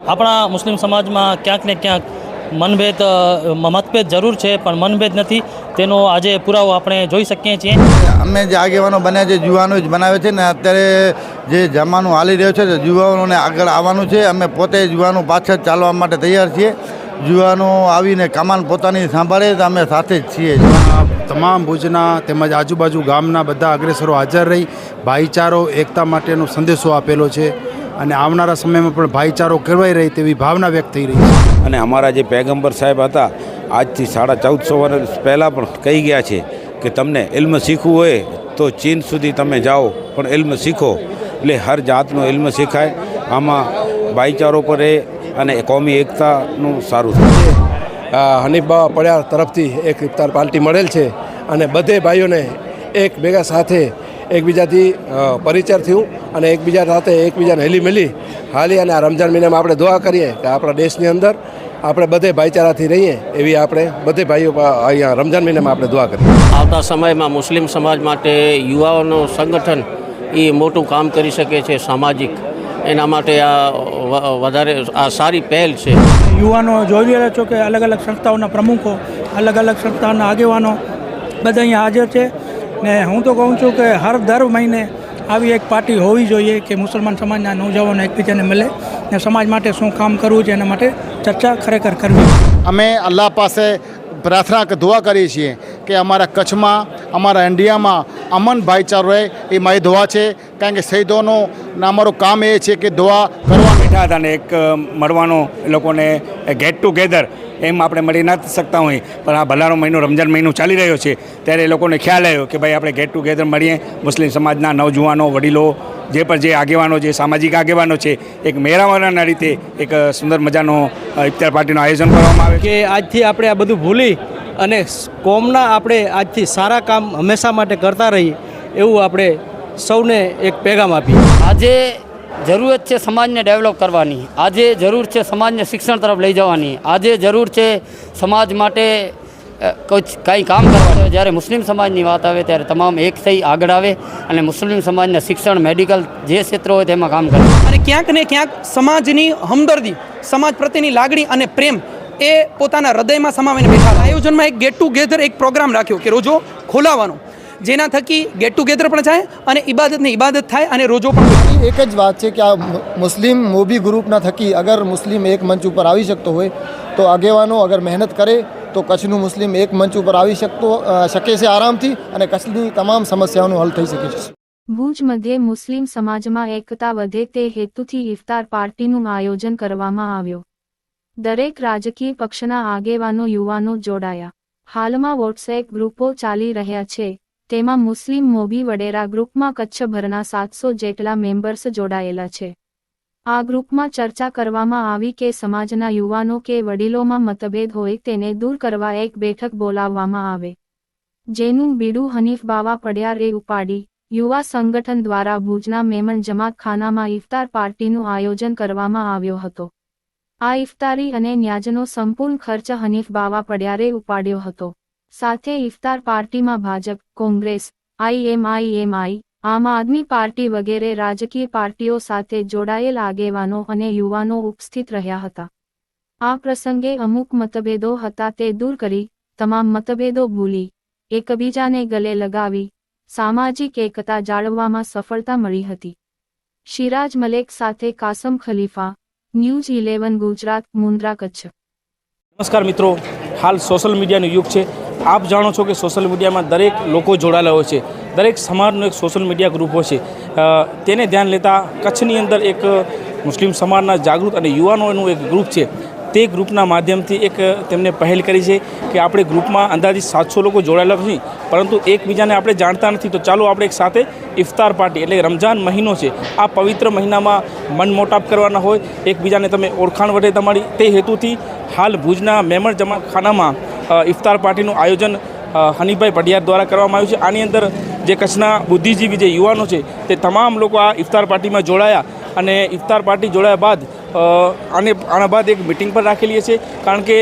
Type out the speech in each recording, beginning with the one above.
આપણા મુસ્લિમ સમાજમાં ક્યાંક ને ક્યાંક મનભેદ મતભેદ જરૂર છે, પણ મનભેદ નથી. તેનો આજે પુરાવો આપણે જોઈ શકીએ છીએ. અમે જે આગેવાનો બન્યા છે યુવાનો જ બનાવે છે ને અત્યારે જે જમાનું હાલી રહ્યો છે યુવાનોને આગળ આવવાનું છે. અમે પોતે યુવાનો પાછળ ચાલવા માટે તૈયાર છીએ. યુવાનો આવીને કમાન પોતાની સાંભળે, તો અમે સાથે જ છીએ. તમામ ભુજના તેમજ આજુબાજુ ગામના બધા અગ્રેસરો હાજર રહી ભાઈચારો, એકતા માટેનો સંદેશો આપેલો છે અને આવનારા સમયમાં પણ ભાઈચારો કેળવાઈ રહી તેવી ભાવના વ્યક્ત થઈ રહી છે. અને અમારા જે પેગમ્બર સાહેબ હતા, આજથી સાડા ચૌદસો વર્ષ પહેલાં પણ કહી ગયા છે કે તમને ઇલ્મ શીખવું હોય તો ચીન સુધી તમે જાઓ, પણ ઇલ્મ શીખો. એટલે હર જાતનો ઇલ્મ શીખાય. આમાં ભાઈચારો પર રહે અને કોમી એકતાનું સારું થાય. હનીફ પડ્યાર તરફથી એક ઇફતાર પાર્ટી મળેલ છે અને બધે ભાઈઓને એક ભેગા સાથે એકબીજાથી પરિચય થયું અને એકબીજા સાથે એકબીજાને હેલી મેલી હાલી અને આ રમજાન મહિનામાં આપણે દુઆ કરીએ કે આપણા દેશની અંદર આપણે બધે ભાઈચારાથી રહીએ એવી આપણે બધે ભાઈઓ અહીંયા રમજાન મહિનામાં આપણે દુઆ કરીએ. આવતા સમયમાં મુસ્લિમ સમાજ માટે યુવાઓનું સંગઠન એ મોટું કામ કરી શકે છે સામાજિક. એના માટે આ વધારે આ સારી પહેલ છે. યુવાનો જોઈ રહ્યા છો કે અલગ અલગ સંસ્થાઓના પ્રમુખો અલગ અલગ સંસ્થાના આગેવાનો બધા અહીંયા હાજર છે. ને હું તો કહું છું કે હર દર મહિને આવી એક પાર્ટી હોવી જોઈએ કે મુસલમાન સમાજના નવજવાનો એકબીજાને મળે ને સમાજ માટે શું કામ કરવું છે એના માટે ચર્ચા ખરેખર કરવી અમે અલ્લાહ પાસે પ્રાર્થના કે દુઆ કરીએ છીએ કે અમારા કચ્છમાં અમારા ઇન્ડિયામાં અમન ભાઈચારો રહે એ મારી દુઆ છે. કારણ કે શહીદોનું ને અમારું કામ એ છે કે દુઆ કરવા. બેઠા હતા ને એક મળવાનો એ લોકોને ગેટ ટુગેધર એમ આપણે મળી ના શકતા હોય. પણ આ ભલારો મહિનો રમજાન મહિનો ચાલી રહ્યો છે ત્યારે એ લોકોને ખ્યાલ આવ્યો કે ભાઈ આપણે ગેટ ટુગેધર મળીએ. મુસ્લિમ સમાજના નવજુવાનો વડીલો જે પણ જે આગેવાનો જે સામાજિક આગેવાનો છે એક મેળાવડાના રીતે એક સુંદર મજાનો ઇફ્તાર પાર્ટીનું આયોજન કરવામાં આવે કે આજથી આપણે આ બધું ભૂલી અને કોમના આપણે આજથી સારા કામ હંમેશા માટે કરતા રહીએ એવું આપણે સૌને એક પેગામ આપી. આજે જરૂરત છે સમાજને ડેવલપ કરવાની. આજે જરૂર છે સમાજને શિક્ષણ તરફ લઈ જવાની. આજે જરૂર છે સમાજ માટે કોઈ કંઈ કામ કરવાનું જ્યારે મુસ્લિમ સમાજની વાત આવે ત્યારે તમામ એક થઈ આગળ આવે અને મુસ્લિમ સમાજને શિક્ષણ મેડિકલ જે ક્ષેત્રો હોય તેમાં કામ કરે. અને ક્યાંક ને ક્યાંક સમાજની હમદર્દી સમાજ પ્રત્યેની લાગણી અને પ્રેમ એ પોતાના હૃદયમાં સમાવીને બેઠા આયોજનમાં એક ગેટ ટુગેધર એક પ્રોગ્રામ રાખ્યો કે રોજો ખોલાવાનો જેના થકી ગેટ ટુગેધર પણ થાય અને ઇબાદતની ઇબાદત થાય અને રોજો પણ એક જ વાત છે કે આ મુસ્લિમ મોબી ગ્રુપના થકી અગર મુસ્લિમ એક મંચ ઉપર આવી શકતો હોય તો આગેવાનો અગર મહેનત કરે તો કચ્છનું મુસ્લિમ એક મંચ ઉપર આવી શકતો શકે છે આરામથી અને કચ્છની તમામ સમસ્યાઓનો હલ થઈ શકે છે. ભુજ મધ્યે મુસ્લિમ સમાજમાં એકતા વધે તે હેતુથી ઇફતાર પાર્ટીનું આયોજન કરવામાં આવ્યો. દરેક રાજકીય પક્ષના આગેવાનો યુવાનો જોડાયા. હાલમાં વોટ્સએપ ગ્રુપો ચાલી રહ્યા છે. તેમાં મુસ્લિમ મોભી વડેરા ગ્રુપમાં કચ્છભરના સાતસો જેટલા મેમ્બર્સ જોડાયેલા છે. આ ગ્રુપમાં ચર્ચા કરવામાં આવી કે સમાજના યુવાનો કે વડીલોમાં મતભેદ હોય તેને દૂર કરવા એક બેઠક બોલાવવામાં આવે. જેનું બીડું હનીફ બાવા પડિયારે ઉપાડી, યુવા સંગઠન દ્વારા ભુજના મેમન જમાતખાનામાં ઇફતાર પાર્ટીનું આયોજન કરવામાં આવ્યો હતો. આ ઇફતારી અને ન્યાજનો સંપૂર્ણ ખર્ચ હનીફ બાવા પડ્યારે ઉપાડ્યો હતો. સાથે ઇફતાર પાર્ટીમાં ભાજપ, કોંગ્રેસ આઈએમઆઈએમઆઈ આમ આદમી પાર્ટી વગેરે રાજકીય પાર્ટીઓ સાથે જોડાયેલ આગેવાનો અને યુવાનો ઉપસ્થિત રહ્યા હતા. આ પ્રસંગે અમુક મતભેદો હતા તે દૂર કરી, તમામ મતભેદો ભૂલી, એકબીજાને ગલે લગાવી, સામાજિક એકતા જાળવવામાં સફળતા મળી હતી. શિરાજ મલેક સાથે કાસમ ખલીફા, ન્યૂઝ ઇલેવન ગુજરાત, મુન્દ્રા કચ્છ. નમસ્કાર મિત્રો, હાલ સોશિયલ મીડિયાનો યુગ છે. આપ જાણો છો કે સોશિયલ મીડિયામાં દરેક લોકો જોડાયેલા હોય છે. દરેક સમાજનો એક સોશિયલ મીડિયા ગ્રુપ હોય છે. તેને ધ્યાન લેતા કચ્છની અંદર એક મુસ્લિમ સમાજના જાગૃત અને યુવાનોનું એક ગ્રુપ છે. તે ગ્રુપના માધ્યમથી એક તેમને પહેલ કરી છે કે આપણે ગ્રુપમાં અંદાજિત સાતસો લોકો જોડાયેલા નથી પરંતુ એકબીજાને આપણે જાણતા નથી. તો ચાલો આપણે એક સાથે ઇફતાર પાર્ટી એટલે રમજાન મહિનો છે. આ પવિત્ર મહિનામાં મન મોટાપ કરવાના હોય. એકબીજાને તમે ઓળખાણ વધે તમારી. તે હેતુથી હાલ ભુજના મેમણ જમાખાનામાં અ, ઇફતાર પાર્ટીનું આયોજન હનીફભાઈ પડિયાર દ્વારા કરવામાં આવ્યું છે. આની અંદર જે કચ્છના બુદ્ધિજીવી જે યુવાનો છે, તે તમામ લોકો આ ઇફતાર પાર્ટીમાં જોડાયા અને ઇફતાર પાર્ટી જોડાયા બાદ આને આના બાદ એક મિટિંગ પણ રાખેલી છે કારણ કે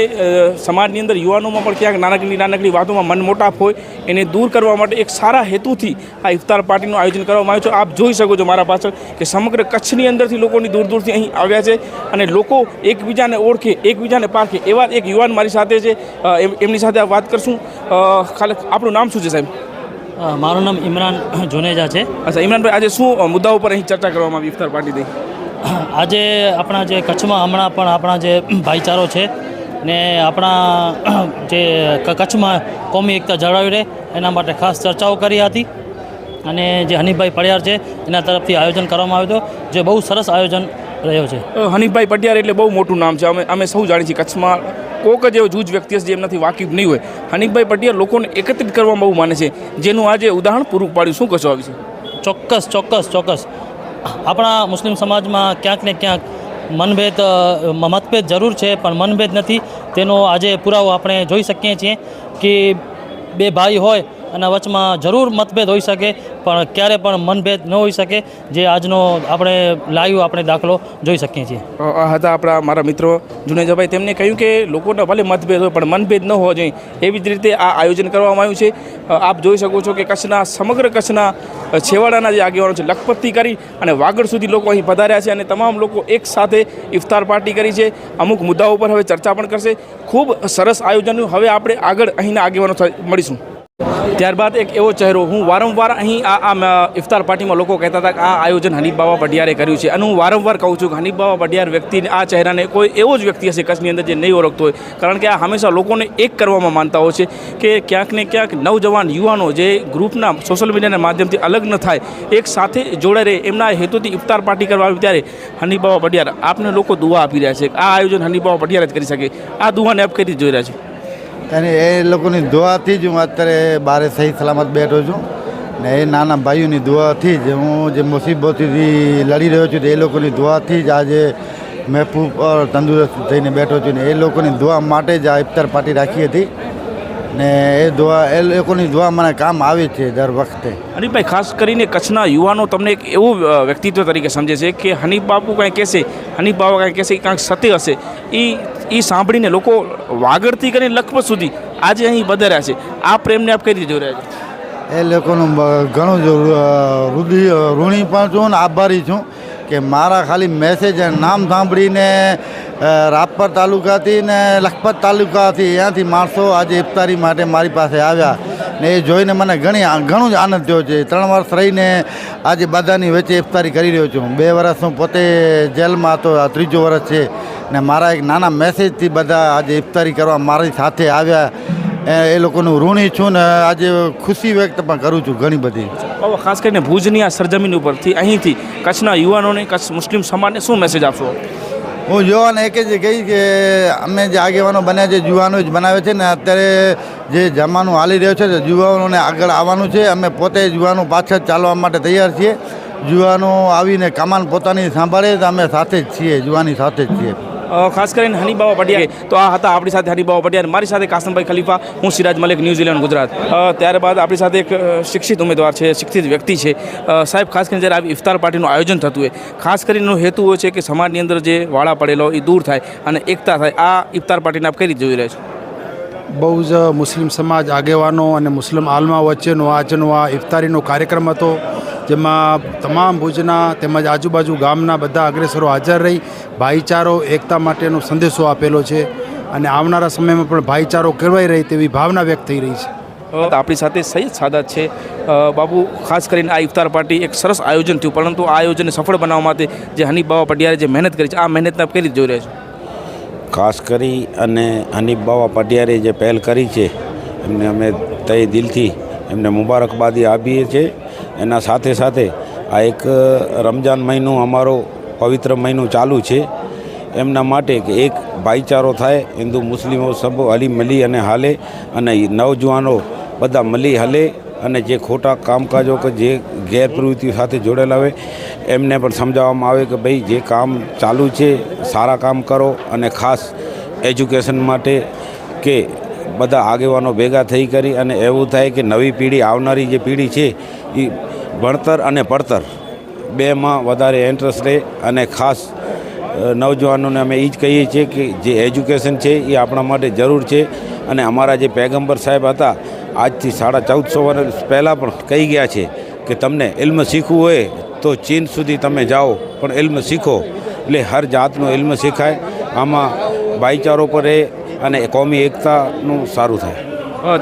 સમાજની અંદર યુવાનોમાં પણ ક્યાંક નાનકડી નાનકડી વાતોમાં મનમોટાપ હોય એને દૂર કરવા માટે એક સારા હેતુથી આ ઇફતાર પાર્ટીનું આયોજન કરવામાં આવ્યું છે. આપ જોઈ શકો છો મારા પાછળ કે સમગ્ર કચ્છની અંદરથી લોકોની દૂર દૂરથી અહીં આવ્યા છે અને લોકો એકબીજાને ઓળખે એકબીજાને પારખે. એવા એક યુવાન મારી સાથે છે. એમની સાથે વાત કરશું. ખાલી આપણું નામ શું છે સાહેબ? મારું નામ ઇમરાન જુનેજા છે. અચ્છા ઇમરાનભાઈ આજે શું મુદ્દાઓ મુદ્દા ઉપર અહીં ચર્ચા કરવામાં આવી ઇફતાર પાર્ટીથી આજે આપણા જે કચ્છમાં હમણાં પણ આપણા જે ભાઈચારો છે ને આપણા જે કચ્છમાં કોમી એકતા જળવાઈ રહે એના માટે ખાસ ચર્ચાઓ કરી હતી. અને જે હનીફભાઈ પડિયાર છે એના તરફથી આયોજન કરવામાં આવ્યું હતું જે બહુ સરસ આયોજન રહ્યો છે. હનીફભાઈ પટિયાર એટલે બહુ મોટું નામ છે. અમે અમે સૌ જાણીએ છીએ કચ્છમાં કોક જ એવો જૂજ વ્યક્તિ હશે જે એમનાથી વાકેફ નહીં હોય. હનીફભાઈ પટિયાર લોકોને એકત્રિત કરવામાં બહુ માને છે. જેનું આજે ઉદાહરણ પૂરું પાડ્યું. શું કહેશો આ છે ચોક્કસ ચોક્કસ ચોક્કસ. આપણા મુસ્લિમ સમાજમાં ક્યાંક ને ક્યાંક મનભેદ મતભેદ જરૂર છે, પણ મનભેદ નથી. તેનો આજે પુરાવો આપણે જોઈ શકીએ છીએ કે બે ભાઈ હોય અને વચમાં જરૂર મતભેદ હોઈ શકે, પણ ક્યારે પણ મનભેદ ન હોઈ શકે, જે આજનો આપણે લાઈવ આપણે દાખલો જોઈ શકીએ છીએ. હતા આપણા મારા મિત્રો જુનેજાભાઈ. તેમને કહ્યું કે લોકોને ભલે મતભેદ હોય, પણ મનભેદ ન હોવો જોઈએ. એવી જ રીતે આ આયોજન કરવામાં આવ્યું છે. આપ જોઈ શકો છો કે કચ્છના, સમગ્ર કચ્છના છેવાડાના જે આગેવાનો છે, લખપતથી કરી અને વાગડ સુધી લોકો અહીં પધાર્યા છે અને તમામ લોકો એક સાથે ઇફતાર પાર્ટી કરી છે. અમુક મુદ્દાઓ પર હવે ચર્ચા પણ કરશે. ખૂબ સરસ આયોજન. હવે આપણે આગળ અહીંના આગેવાનો મળીશું. ત્યારબાદ એક એવો ચહેરો, હું વારંવાર અહીં આ આ ઇફતાર પાર્ટીમાં લોકો કહેતા હતા કે આ આયોજન હનીફ બાબા પઢિયારે કર્યું છે. અને હું વારંવાર કહું છું કે હનીફ બાબા પઢિયાર વ્યક્તિને આ ચહેરાને કોઈ એવો જ વ્યક્તિ હશે કચ્છની અંદર જે નહીં ઓળખતો હોય. કારણ કે આ હંમેશા લોકોને એક કરવામાં માનતા હોય છે કે ક્યાંક ને ક્યાંક નવજવાન યુવાનો જે ગ્રુપના સોશિયલ મીડિયાના માધ્યમથી અલગ ન થાય, એક સાથે જોડાઈ રહે એમના હેતુથી ઇફતાર પાર્ટી કરવા આવી ત્યારે હનીફ બાબા પઢિયાર આપને લોકો દુઆ આપી રહ્યા છે આ આયોજન હનીફ બાબા પઢિયાર જ કરી શકે. આ દુઆને આપ કઈ રીતે જોઈ રહ્યા છે. અને એ લોકોની દુઆથી જ હું અત્યારે બારે સહી સલામત બેઠો છું. ને એ નાના ભાઈઓની દુઆથી જ હું જે મુસીબતોથી લડી રહ્યો છું એ લોકોની દુઆથી જ આજે મહેફૂબ ઓર તંદુરસ્ત થઈને બેઠો છું ને એ લોકોની દુઆ માટે જ આ ઇફતાર પાર્ટી રાખી હતી. ને એ દુઆ, એ લોકોની દુઆ મને કામ આવે છે દર વખતે. હનીફભાઈ, ખાસ કરીને કચ્છના યુવાનો તમને એક એવું વ્યક્તિત્વ તરીકે સમજે છે કે હનીફ બાપુ કાંઈ કહેશે, હનીફ બાબા કાંઈ કહેશે કાંઈક સત્ય હશે. એ એ સાંભળીને લોકો વાગડથી કરીને લખપત સુધી આજે અહીં વધાર્યા છે. આ પ્રેમને આપ કઈ રીતે જોઈ રહ્યા છો? એ લોકોનું ઘણું જ રુધિ ઋણી પણ છું ને આભારી છું કે મારા ખાલી મેસેજ અને નામ સાંભળીને રાપર તાલુકાથી ને લખપત તાલુકાથી ત્યાંથી માણસો આજે ઇફતારી માટે મારી પાસે આવ્યા ને એ જોઈને મને ઘણી ઘણું જ આનંદ થયો છે. ત્રણ વર્ષ રહીને આજે બધાની વચ્ચે ઇફતારી કરી રહ્યો છું. બે વર્ષ હું પોતે જેલમાં હતો, આ ત્રીજો વર્ષ છે. ને મારા એક નાના મેસેજથી બધા આજે ઇફતારી કરવા મારી સાથે આવ્યા. એ લોકોનું ઋણી છું ને આજે ખુશી વ્યક્ત પણ કરું છું ઘણી બધી. ખાસ કરીને ભુજની આ સરજમીન ઉપરથી અહીંથી કચ્છના યુવાનોને કચ્છ મુસ્લિમ સમાજને શું મેસેજ આપશો? હું યુવાન એક જ કહી કે અમે જે આગેવાનો બન્યા છે યુવાનો જ બનાવે છે ને અત્યારે જે જમાનો હાલી રહ્યો છે યુવાનોને આગળ આવવાનું છે. અમે પોતે યુવાનો પાછળ ચાલવા માટે તૈયાર છીએ. યુવાનો આવીને કમાન પોતાની સાંભળે તો અમે સાથે જ છીએ યુવાની સાથે જ છીએ. ખાસ કરીને હનીબાવા પટિયા તો આ હતા આપણી સાથે હની બાબા પટિયાર મારી સાથે કાસમભાઈ ખલીફા. હું સિરાજ મલિક ન્યૂઝીલેન્ડ ગુજરાત. ત્યારબાદ આપણી સાથે એક શિક્ષિત ઉમેદવાર છે, શિક્ષિત વ્યક્તિ છે. સાહેબ, ખાસ કરીને જ્યારે આવી ઇફતાર પાર્ટીનું આયોજન થતું હોય, ખાસ કરીને હેતુ હોય છે કે સમાજની અંદર જે વાળા પડેલો એ દૂર થાય અને એકતા થાય. આ ઇફતાર પાર્ટીને આપ કઈ રીતે જોઈ રહ્યા છો? બહુ જ મુસ્લિમ સમાજ આગેવાનો અને મુસ્લિમ આલમા વચ્ચેનો આજનો આ ઇફતારીનો કાર્યક્રમ હતો, જેમાં તમામ ભુજના તેમજ આજુબાજુ ગામના બધા અગ્રેસરો હાજર રહી, ભાઈચારો, એકતા માટેનો સંદેશો આપેલો છે અને આવનારા સમયમાં પણ ભાઈચારો કેળવાઈ રહે તેવી ભાવના વ્યક્ત થઈ રહી છે. આપણી સાથે સૈયદ સાદાત છે. બાબુ, ખાસ કરીને આ ઇફતાર પાર્ટી એક સરસ આયોજન થયું, પરંતુ આ આયોજનને સફળ બનાવવા માટે જે હનીફ બાબા પટિયારે જે મહેનત કરી છે, આ મહેનતને આપ કેવી રીતે જોઈ રહ્યા છો? ખાસ કરી અને હનીફ બાવા પટિયારે જે પહેલ કરી છે, એમને અમે તય દિલથી એમને મુબારકબાદી આપીએ છીએ. એના સાથે સાથે આ એક રમજાન મહિનો અમારો પવિત્ર મહિનો ચાલુ છે. એમના માટે કે એક ભાઈચારો થાય, હિન્દુ મુસ્લિમો સબ હલી મળી અને હાલે અને નવજવાનો બધા મળી હલે. અને જે ખોટા કામકાજો કે જે ગેરપ્રવૃત્તિઓ સાથે જોડેલા હોય, એમને પણ સમજાવવામાં આવે કે ભાઈ, જે કામ ચાલુ છે, સારા કામ કરો અને ખાસ એજ્યુકેશન માટે કે બધા આગેવાનો ભેગા થઈ કરી અને એવું થાય કે નવી પેઢી, આવનારી જે પેઢી છે એ ભણતર અને પડતર બેમાં વધારે ઇન્ટરેસ્ટ રહે અને ખાસ નવજવાનોને અમે એ જ કહીએ છીએ કે જે એજ્યુકેશન છે એ આપણા માટે જરૂર છે. અને અમારા જે પેગમ્બર સાહેબ હતા આજથી સાડા ચૌદસો વર્ષ પહેલાં પણ કહી ગયા છે કે તમને ઇલ્મ શીખવું હોય તો ચીન સુધી તમે જાઓ પણ ઇલ્મ શીખો. એટલે હર જાતનો ઇલ્મ શીખાય. આમાં ભાઈચારો પર રહે અને કોમી એકતાનું સારું થાય.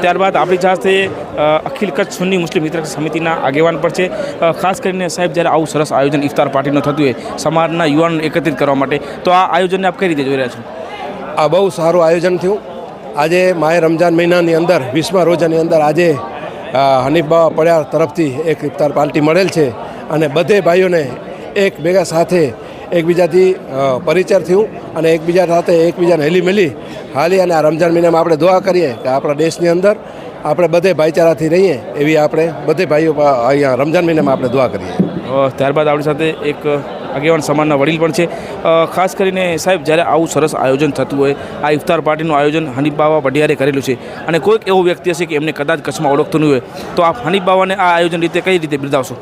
ત્યારબાદ આપણી સાથે અખિલ કચ્છ સુન્ની મુસ્લિમ મિત્ર સમિતિના આગેવાન પણ છે. ખાસ કરીને સાહેબ જ્યારે આવું સરસ આયોજન ઇફતાર પાર્ટીનું થતું હોય સમાજના યુવાનોને એકત્રિત કરવા માટે તો આ આયોજનને આપ કઈ રીતે જોઈ રહ્યા છો? આ બહુ સારું આયોજન થયું. આજે માય રમજાન મહિનાની અંદર, વીસમા રોજાની અંદર આજે હનીફ બાવા પડ્યા તરફથી એક ઇફતાર પાર્ટી મળેલ છે અને બધે ભાઈઓને એક ભેગા સાથે એકબીજાથી પરિચય થયું અને એકબીજા સાથે એકબીજાને હેલી મેલી. હાલી અને આ રમજાન મહિનામાં આપણે દુઆ કરીએ કે આપણા દેશની અંદર આપણે બધે ભાઈચારાથી રહીએ એવી આપણે બધે ભાઈઓ અહીંયા રમજાન મહિનામાં આપણે દુઆ કરીએ. ત્યારબાદ આપણી સાથે એક આગેવાન સમાજના વડીલ પણ છે. ખાસ કરીને સાહેબ, જ્યારે આવું સરસ આયોજન થતું હોય, આ ઇફતાર પાર્ટીનું આયોજન હનીફ બાવા વઢિયારે કરેલું છે અને કોઈક એવો વ્યક્તિ હશે કે એમને કદાચ કચ્છમાં ઓળખતું નહીં હોય, તો આપ હનીફ બાવાને આ આયોજન રીતે કઈ રીતે બિરદાવશો?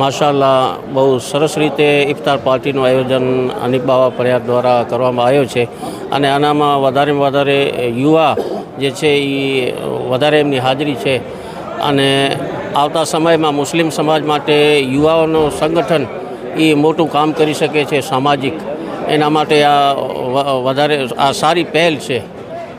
માશાલ્લાહ બહુ સરસ રીતે ઇફતાર પાર્ટીનું આયોજન અનિક બાવા પર્યાર દ્વારા કરવામાં આવ્યો છે અને આનામાં વધારેમાં વધારે યુવા જે છે એ વધારે એમની હાજરી છે અને આવતા સમયમાં મુસ્લિમ સમાજ માટે યુવાઓનું સંગઠન એ મોટું કામ કરી શકે છે સામાજિક. એના માટે આ વધારે, આ સારી પહેલ છે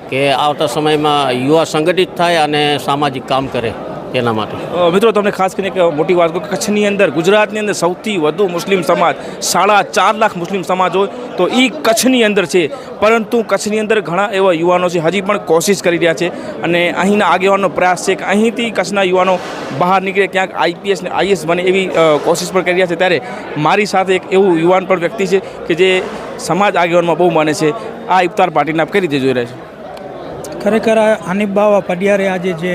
કે આવતા સમયમાં યુવા સંગઠિત થાય અને સામાજિક કામ કરે એના માટે. મિત્રો, તમને ખાસ કરીને એક મોટી વાત કચ્છની અંદર, ગુજરાતની અંદર સૌથી વધુ મુસ્લિમ સમાજ, સાડા ચાર લાખ મુસ્લિમ સમાજ હોય. તો એ કચ્છની અંદર છે. પરંતુ કચ્છની અંદર ઘણા એવા યુવાનો છે, હજી પણ કોશિશ કરી રહ્યા છે. અને અહીંના આગેવાનનો પ્રયાસ છે કે અહીંથી કચ્છના યુવાનો બહાર નીકળે, ક્યાંક આઈપીએસ ને આઈએસ બને એવી કોશિશ પણ કરી રહ્યા છે. ત્યારે મારી સાથે એક એવું યુવાન પણ વ્યક્તિ છે કે જે સમાજ આગેવાનમાં બહુ માને છે. આ ઇફતાર પાર્ટીને આપ કઈ રીતે જોઈ રહ્યા છે? ખરેખર હનીફ બાવા પડિયારે આજે જે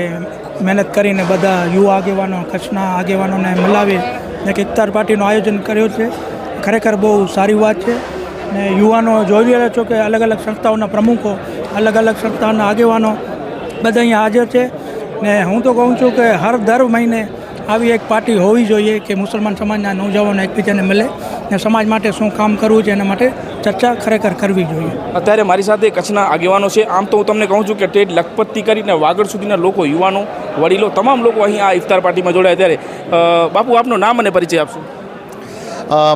મહેનત કરીને બધા યુવા આગેવાનો, કચ્છના આગેવાનોને મિલાવી એક ઇફતાર પાર્ટીનું આયોજન કર્યું છે. ખરેખર બહુ સારી વાત છે. ને યુવાનો જોઈ રહ્યા છો કે અલગ અલગ સંસ્થાઓના પ્રમુખો અલગ અલગ સંસ્થાના આગેવાનો બધા અહીંયા હાજર છે. ને હું તો કહું છું કે હર દર મહિને આવી એક પાર્ટી હોવી જોઈએ કે મુસલમાન સમાજના નવજવાનો એકબીજાને મળે ને સમાજ માટે શું કામ કરવું છે એના માટે ચર્ચા ખરેખર કરવી જોઈએ. અત્યારે મારી સાથે કચ્છના આગેવાનો છે. આમ તો હું તમને કહું છું કે ટેટ લખપતથી કરીને વાગડ સુધીના લોકો યુવાનો વડીલો તમામ લોકો અહીં આ ઇફતાર પાર્ટીમાં જોડાયા ત્યારે બાપુ આપનું નામ અને પરિચય આપશો.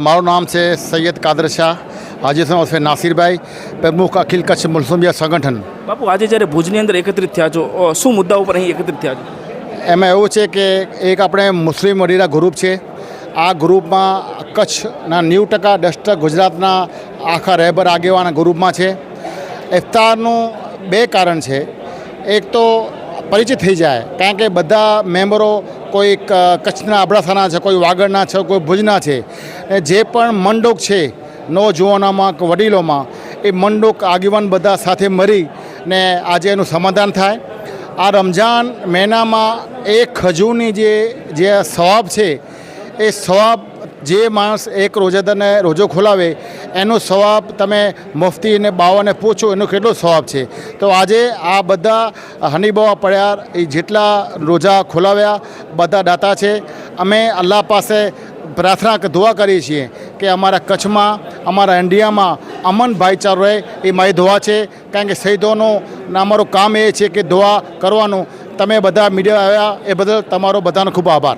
મારું નામ છે સૈયદ કાદર શાહ. હાજી સાહેબ નાસિરભાઈ પ્રમુખ અખિલ કચ્છ મુસ્લિમિયા સંગઠન. બાપુ આજે જ્યારે ભુજની અંદર એકત્રિત થયા છો શું મુદ્દા ઉપર અહીં એકત્રિત થયા છો? એમાં એવું છે કે એક આપણે મુસ્લિમ વડીરા ગ્રુપ છે. આ ગ્રુપમાં કચ્છના નેવું ટકા દસ ગુજરાતના આખા રહેબર આગેવાના ગ્રુપમાં છે. ઇફતારનું બે કારણ છે. એક તો પરિચિત થઈ જાય કારણ કે બધા મેમ્બરો કોઈ કચ્છના અબડાસાના છે કોઈ વાગડના છે કોઈ ભુજના છે. જે પણ મંડોક છે નવજુવાનોમાં કે વડીલોમાં એ મંડોક આગેવાન બધા સાથે મળી ને આજે એનું સમાધાન થાય. આ રમજાન મહિનામાં એક ખજૂરની જે જે સ્વાબ છે, એ સ્વાબ જે માણસ એક રોજાદારને રોજો ખોલાવે, એનો સવાબ તમે મુફતીને, બાવાને પૂછો, એનો કેટલો સ્વાબ છે. તો આજે આ બધા હનીબાવા પડ્યા, એ જેટલા રોજા ખોલાવ્યા, બધા દાતા છે. અમે અલ્લાહ પાસે પ્રાર્થના કે દુઆ કરીએ છીએ કે અમારા કચ્છમાં અમારા ઇન્ડિયામાં અમન ભાઈચારો રહે એ મારી દુઆ છે. કારણ કે શહીદોનું ને અમારું કામ એ છે કે દુઆ કરવાનું. તમે બધા મીડિયા આવ્યા એ બદલ તમારો બધાનો ખૂબ આભાર.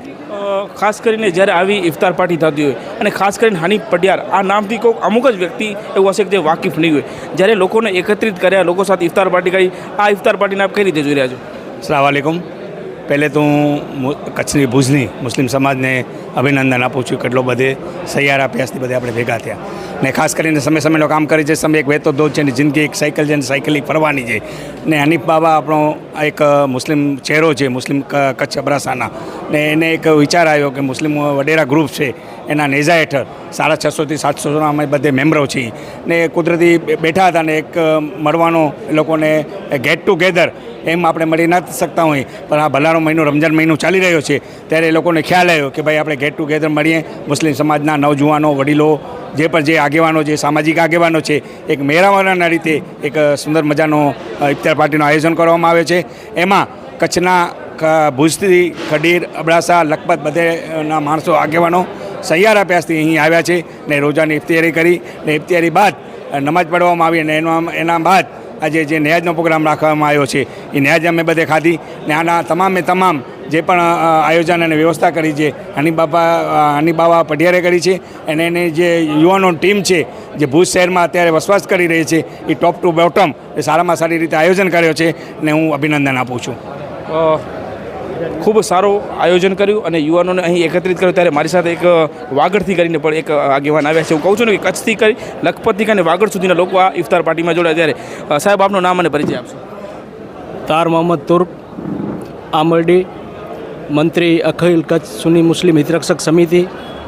ખાસ કરીને જ્યારે આવી ઇફતાર પાર્ટી થતી હોય અને ખાસ કરીને હાની પડિયાર આ નામથી કોઈક અમુક જ વ્યક્તિ એવું હશે કે જે વાકેફ નહીં હોય. જ્યારે લોકોને એકત્રિત કર્યા લોકો સાથે ઇફતાર પાર્ટી કરી આ ઇફતાર પાર્ટીને આપ કઈ રીતે જોઈ રહ્યા છો? સલામ પહેલે તો હું કચ્છની ભુજની મુસ્લિમ સમાજને અભિનંદન આપું છું કેટલો બધે સૈયારા અભ્યાસથી બધે આપણે ભેગા થયા. ને ખાસ કરીને સમય સમયનો કામ કરે છે, સમય એક વહેતો દોધ છે, ને જિંદગી એક સાયકલ છે, ને સાયકલિંગ ફરવાની છે. ને હનીફ બાબા આપણો એક મુસ્લિમ ચહેરો છે, મુસ્લિમ કચ્છ અબરાસાના. ને એને એક વિચાર આવ્યો કે મુસ્લિમ વડેરા ગ્રુપ છે, એના નેજા હેઠળ સાડા છસોથી સાતસોના અમે બધે મેમ્બરો છીએ. ને કુદરતી બેઠા હતા ને એક મળવાનો એ લોકોને ગેટ ટુગેધર એમ આપણે મળી નથી શકતા હોઈએ પણ આ ભલાનો મહિનો રમજાન મહિનો ચાલી રહ્યો છે, ત્યારે એ લોકોને ખ્યાલ આવ્યો કે ભાઈ આપણે ગેટ ટુગેધર મળીએ. મુસ્લિમ સમાજના નવજુવાનો, વડીલો, જે પણ જે આગેવાનો જે સામાજિક આગેવાનો છે, એક મેળાવાના રીતે એક સુંદર મજાનો ઇફ્તાર પાર્ટીનું આયોજન કરવામાં આવે છે. એમાં કચ્છના ભુજથી ખડીર, અબડાસા, લખપત બધેના માણસો આગેવાનો સહિયાર અભ્યાસથી અહીં આવ્યા છે ને રોજાની ઇફ્તિયારી કરી ને ઇફતિયારી બાદ નમાજ પઢવામાં આવી અને એના એના બાદ આજે જે ન્યાજનો પ્રોગ્રામ રાખવામાં આવ્યો છે, એ ન્યાજ અમે બધે ખાધી ને આના તમામે તમામ જે પણ આયોજન અને વ્યવસ્થા કરી છે, હની બાબા હની બાબા પઢિયારે કરી છે અને એની જે યુવાનો ટીમ છે, જે ભુજ શહેરમાં અત્યારે વસવાસ કરી રહી છે, એ ટોપ ટુ બોટમ એ સારામાં સારી રીતે આયોજન કર્યો છે ને હું અભિનંદન આપું છું. ખૂબ સારું આયોજન કર્યું અને યુવાનોને અહીં એકત્રિત કર્યું. ત્યારે મારી સાથે એક વાગડથી કરીને પણ એક આગેવાન આવ્યા છે. હું કહું છું ને કે કચ્છથી કરી, લખપતથી કરીને વાગડ સુધીના લોકો આ ઇફતાર પાર્ટીમાં જોડાયા. ત્યારે સાહેબ, આપનું નામ અને પરિચય આપશો. તાર મોહમ્મદ તુર્ક, આમરડી, મંત્રી અખિલ કચ્છ સુની મુસ્લિમ હિતરક્ષક સમિતિ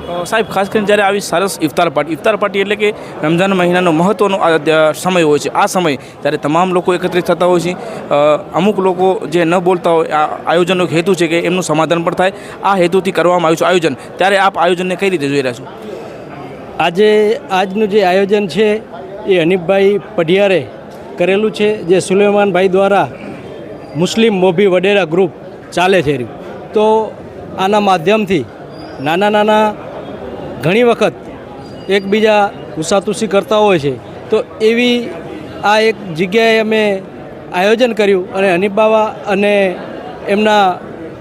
સાહેબ, ખાસ કરીને જ્યારે આવી સરસ ઇફતાર પાર્ટી ઇફતાર પાર્ટી એટલે કે રમઝાન મહિનાનો મહત્ત્વનો સમય હોય છે. આ સમય ત્યારે તમામ લોકો એકત્રિત થતા હોય છે અમુક લોકો જે ન બોલતા હોય, આ આયોજનનો હેતુ છે કે એમનું સમાધાન પણ થાય. આ હેતુથી કરવામાં આવ્યું છે આયોજન. ત્યારે આપ આયોજનને કઈ રીતે જોઈ રહ્યા છો? આજે આજનું જે આયોજન છે એ હનીફભાઈ પઢિયારે કરેલું છે, જે સુલેમાનભાઈ દ્વારા મુસ્લિમ મોભી વડેરા ગ્રુપ ચાલે છે. તો આના માધ્યમથી નાના નાના ઘણી વખત એકબીજા ઉસાતુસી કરતા હોય છે. તો એવી આ એક જગ્યાએ અમે આયોજન કર્યું અને હનીફ બાવા અને એમના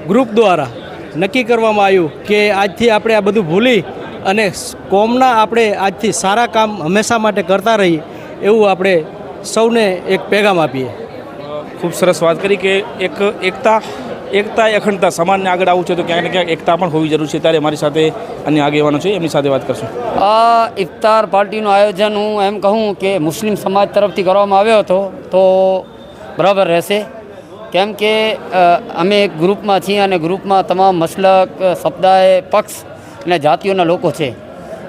ગ્રુપ દ્વારા નક્કી કરવામાં આવ્યું કે આજથી આપણે આ બધું ભૂલી અને કોમના આપણે આજથી સારા કામ હંમેશા માટે કરતા રહીએ એવું આપણે સૌને એક પેગામ આપીએ. ખૂબ સરસ વાત કરી કે એક એકતા એકતા અખંડતા. સમાજને આગળ આવવું છે તો ક્યાંક ને ક્યાંક એકતા પણ હોવી જરૂર છે. ત્યારે મારી સાથે અન્ય આગેવાનો છે, એમની સાથે વાત કરશું. આ ઇફતાર પાર્ટીનું આયોજન હું એમ કહું કે મુસ્લિમ સમાજ તરફથી કરવામાં આવ્યો હતો તો બરાબર રહેશે. કેમ કે અમે એક ગ્રુપમાં છીએ અને ગ્રુપમાં તમામ મસલક સપદાય પક્ષ અને જાતિઓના લોકો છે.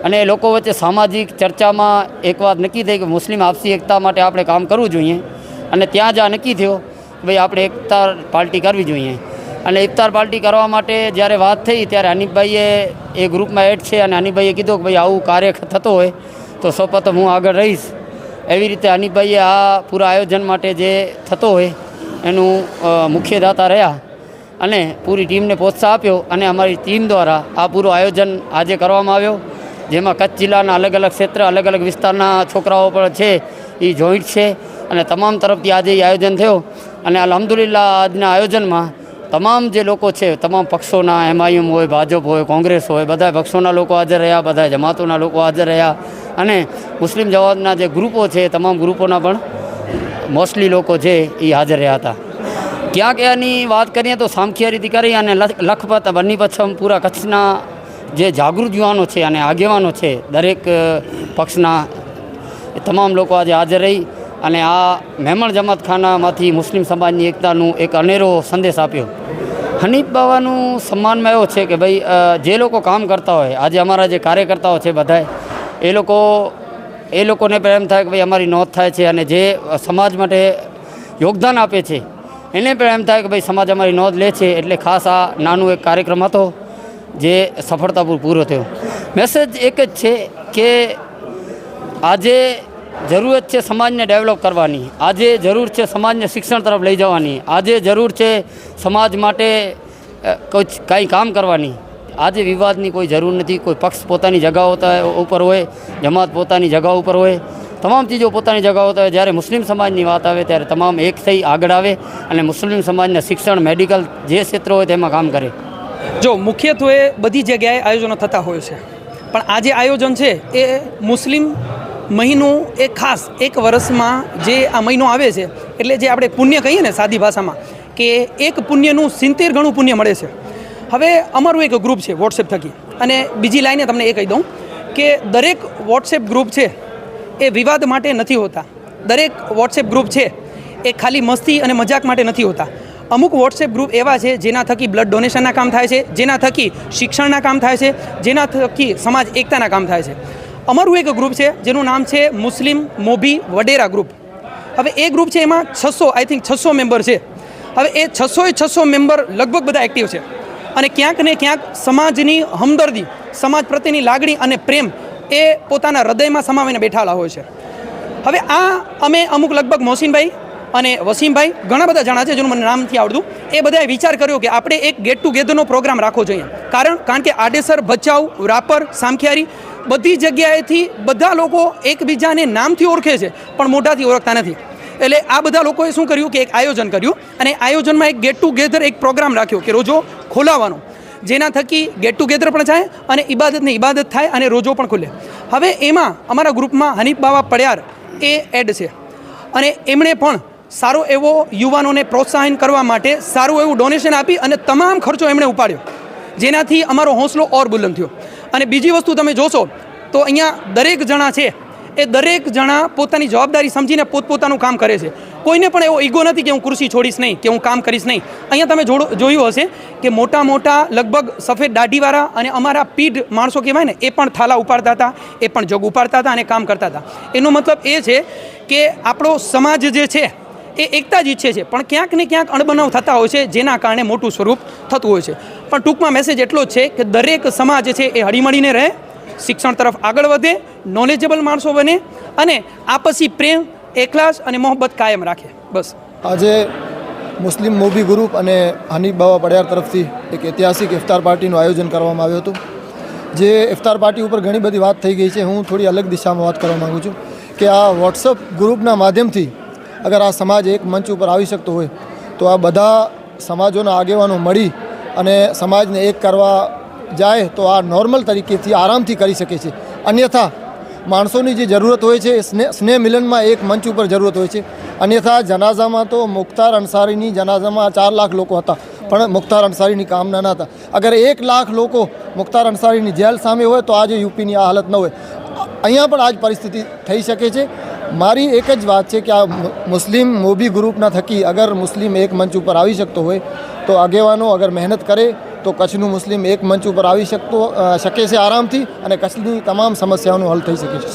અને એ લોકો વચ્ચે સામાજિક ચર્ચામાં એક વાત નક્કી થઈ કે મુસ્લિમ આપસી એકતા માટે આપણે કામ કરવું જોઈએ. અને ત્યાં જ આ નક્કી થયો ભાઈ આપણે એકતા પાર્ટી કરવી જોઈએ. અને ઇફતાર પાર્ટી કરવા માટે જ્યારે વાત થઈ ત્યારે હનીફભાઈએ એ ગ્રુપમાં એડ છે અને હનીફભાઈએ કીધું કે ભાઈ આવું કાર્ય થતો હોય તો સૌપ્રથમ હું આગળ રહીશ. એવી રીતે હનીફભાઈએ આ પૂરા આયોજન માટે જે થતો હોય એનું મુખ્ય દાતા રહ્યા અને પૂરી ટીમને પ્રોત્સાહ આપ્યો અને અમારી ટીમ દ્વારા આ પૂરું આયોજન આજે કરવામાં આવ્યો. જેમાં કચ્છ જિલ્લાના અલગ અલગ ક્ષેત્ર, અલગ અલગ વિસ્તારના છોકરાઓ પણ છે એ જોઈન્ટ છે અને તમામ તરફથી આજે એ આયોજન થયો. અને અલહમદુલિલ્લા આજના આયોજનમાં તમામ જે લોકો છે, તમામ પક્ષોના એમઆઈએમ હોય, ભાજપ હોય, કોંગ્રેસ હોય, બધા પક્ષોના લોકો હાજર રહ્યા, બધા જમાતોના લોકો હાજર રહ્યા. અને મુસ્લિમ જવાબના જે ગ્રુપો છે તમામ ગ્રુપોના પણ મોસ્ટલી લોકો છે એ હાજર રહ્યા હતા. ક્યાંક એની વાત કરીએ તો સામખિયારી કરી અને લખ- લખપત, બન્ની પચ્છમ, પૂરા કચ્છના જે જાગૃત યુવાનો છે અને આગેવાનો છે, દરેક પક્ષના તમામ લોકો આજે હાજર રહી. અને આ મહેમણ જમાતખાનામાંથી મુસ્લિમ સમાજની એકતાનું એક અનેરો સંદેશ આપ્યો. હનીફ બાવાનું સન્માનમાં એવો છે કે ભાઈ જે લોકો કામ કરતા હોય, આજે અમારા જે કાર્યકર્તાઓ છે બધાય, એ લોકો, એ લોકોને પ્રેમ થાય કે ભાઈ, અમારી નોંધ થાય છે અને જે સમાજ માટે યોગદાન આપે છે, એને પણ એમ થાય કે ભાઈ, સમાજ અમારી નોંધ લે છે. એટલે ખાસ આ નાનું એક કાર્યક્રમ હતો જે સફળતાપૂર્વક પૂરો થયો. મેસેજ એક જ છે કે આજે જરૂરત છે સમાજને ડેવલપ કરવાની. આજે જરૂર છે સમાજને શિક્ષણ તરફ લઈ જવાની. આજે જરૂર છે સમાજ માટે કંઈ કામ કરવાની. આજે વિવાદની કોઈ જરૂર નથી. કોઈ પક્ષ પોતાની જગા હોતા ઉપર હોય, જમાત પોતાની જગા ઉપર હોય. તમામ ચીજો પોતાની જગા હોતા હોય જ્યારે મુસ્લિમ સમાજની વાત આવે ત્યારે તમામ એક થઈ આગળ આવે અને મુસ્લિમ સમાજને શિક્ષણ મેડિકલ જે ક્ષેત્ર હોય તેમાં કામ કરે. જો મુખ્યત્વે બધી જગ્યાએ આયોજનો થતા હોય છે. પણ આ જે આયોજન છે, એ મુસ્લિમ મહિનું એ ખાસ એક વર્ષમાં જે આ મહિનો આવે છે, એટલે જે આપણે પુણ્ય કહીએ ને સાદી ભાષામાં, કે એક પુણ્યનું સિત્તેર ગણું પુણ્ય મળે છે. હવે અમારું એક ગ્રુપ છે વોટ્સએપ થકી. અને બીજી લાઈને તમને એ કહી દઉં કે દરેક વોટ્સએપ ગ્રુપ છે એ વિવાદ માટે નથી હોતા. દરેક વોટ્સએપ ગ્રુપ છે એ ખાલી મસ્તી અને મજાક માટે નથી હોતા. અમુક વોટ્સએપ ગ્રુપ એવા છે જેના થકી બ્લડ ડોનેશનના કામ થાય છે, જેના થકી શિક્ષણના કામ થાય છે, જેના થકી સમાજ એકતાના કામ થાય છે. અમારું એક ગ્રુપ છે, જેનું નામ છે મુસ્લિમ મોભી વડેરા ગ્રુપ હવે એ ગ્રુપ છે એમાં છસો આઈ થિંક છસો મેમ્બર છે. હવે એ છસો એ છસો મેમ્બર લગભગ બધા એક્ટિવ છે. અને ક્યાંક ને ક્યાંક સમાજની હમદર્દી, સમાજ પ્રત્યેની લાગણી અને પ્રેમ એ પોતાના હૃદયમાં સમાવીને બેઠાલા હોય છે. હવે આ અમે અમુક લગભગ મોહસિનભાઈ અને વસીમભાઈ, ઘણા બધા જણા છે જેનું મને નામ નથી આવડતું, એ બધાએ વિચાર કર્યો કે આપણે એક ગેટ ટુગેધરનો પ્રોગ્રામ રાખવો જોઈએ. કારણ કારણ કે આડેસર ભચાઉ, રાપર, સામખિયારી બધી જગ્યાએથી બધા લોકો એકબીજાને નામથી ઓળખે છે, પણ મોઢાથી ઓળખતા નથી. એટલે આ બધા લોકોએ શું કર્યું કે એક આયોજન કર્યું અને આયોજનમાં એક ગેટ ટુગેધર એક પ્રોગ્રામ રાખ્યો કે રોજો ખોલાવાનો જેના થકી ગેટ ટુગેધર પણ થાય અને ઇબાદતને ઇબાદત થાય અને રોજો પણ ખુલે. હવે એમાં અમારા ગ્રુપમાં હનીફ બાવા પડ્યાર એ એડ છે. અને એમણે પણ સારો એવો યુવાનોને પ્રોત્સાહન કરવા માટે સારું એવું ડોનેશન આપી અને તમામ ખર્ચો એમણે ઉપાડ્યો. જેનાથી અમારો હોંસલો ઓર બુલંદ થયો. અને બીજી વસ્તુ તમે જોશો, તો અહીંયા દરેક જણા છે, એ દરેક જણા પોતાની જવાબદારી સમજીને પોતપોતાનું કામ કરે છે. કોઈને પણ એવો ઈગો નથી કે હું કૃષિ છોડીશ નહીં, કે હું કામ કરીશ નહીં. અહીંયા તમે જોયું હશે કે મોટા મોટા લગભગ સફેદ દાઢીવાળા અને અમારા પીઢ માણસો કહેવાય ને, એ પણ થાલા ઉપાડતા હતા, એ પણ જગ ઉપાડતા હતા અને કામ કરતા હતા. એનો મતલબ એ છે કે આપણો સમાજ જે છે એ એકતા જ ઈચ્છે છે. પણ ક્યાંક ને ક્યાંક અણબનાવ થતા હોય છે, જેના કારણે મોટું સ્વરૂપ થતું હોય છે. પણ ટૂંકમાં મેસેજ એટલો જ છે કે દરેક સમાજ છે એ હળીમળીને રહે, શિક્ષણ તરફ આગળ વધે નોલેજેબલ માણસો બને અને આપસી પ્રેમ એકલાસ અને મોહબ્બત કાયમ રાખે. બસ. આજે મુસ્લિમ મોભી ગ્રુપ અને હનીફ બાવા પડિયાર તરફથી એક ઐતિહાસિક ઇફતાર પાર્ટીનું આયોજન કરવામાં આવ્યું હતું. જે ઇફતાર પાર્ટી ઉપર ઘણી બધી વાત થઈ ગઈ છે. હું થોડી અલગ દિશામાં વાત કરવા માગું છું કે આ વોટ્સઅપ ગ્રુપના માધ્યમથી અગર આ સમાજ એક મંચ ઉપર આવી શકતો હોય, તો આ બધા સમાજોના આગેવાનો મળી અને સમાજને એક કરવા જાય, તો આ નોર્મલ તરીકેથી આરામથી કરી શકે છે. અન્યથા, માણસોની જે જરૂરત હોય છે સ્નેહ સ્નેહ મિલનમાં એક મંચ ઉપર જરૂરત હોય છે. અન્યથા, જનાઝામાં તો મુખ્તાર અંસારીની જનાઝામાં ચાર લાખ લોકો હતા, પણ મુખ્તાર અંસારીની કામના ન હતા. અગર એક લાખ લોકો મુખ્તાર અંસારીની જેલ સામે હોય, તો આજે યુપીની આ હાલત ન હોય. અહીંયા પણ આ જ પરિસ્થિતિ થઈ શકે છે. મારી એક જ વાત છે કે આ મુસ્લિમ મોભી ગ્રુપના થકી અગર મુસ્લિમ એક મંચ ઉપર આવી શકતો હોય, તો આગેવાનો અગર મહેનત કરે, તો કચ્છનું મુસ્લિમ એક મંચ ઉપર આવી શકતો શકે છે આરામથી અને કચ્છની તમામ સમસ્યાઓનો હલ થઈ શકે છે.